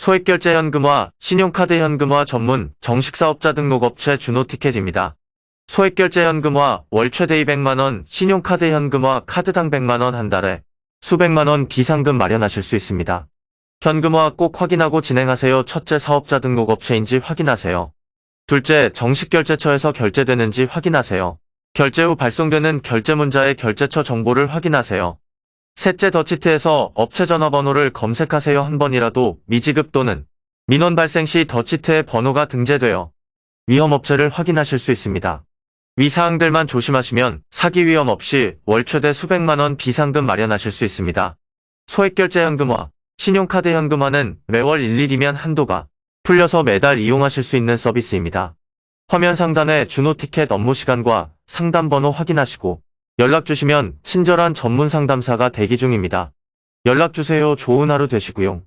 소액결제 현금화, 신용카드 현금화 전문 정식사업자 등록업체 준호티켓입니다. 소액결제 현금화, 월 최대 200만원, 신용카드 현금화, 카드당 100만원 한 달에 수백만원 비상금 마련하실 수 있습니다. 현금화 꼭 확인하고 진행하세요. 첫째 사업자 등록업체인지 확인하세요. 둘째 정식결제처에서 결제되는지 확인하세요. 결제 후 발송되는 결제문자의 결제처 정보를 확인하세요. 셋째 더치트에서 업체 전화번호를 검색하세요. 한 번이라도 미지급 또는 민원 발생 시 더치트의 번호가 등재되어 위험 업체를 확인하실 수 있습니다. 위 사항들만 조심하시면 사기 위험 없이 월 최대 수백만원 비상금 마련하실 수 있습니다. 소액결제 현금화, 신용카드 현금화는 매월 일일이면 한도가 풀려서 매달 이용하실 수 있는 서비스입니다. 화면 상단에 준호 티켓 업무 시간과 상담 번호 확인하시고 연락 주시면 친절한 전문 상담사가 대기 중입니다. 연락 주세요. 좋은 하루 되시고요.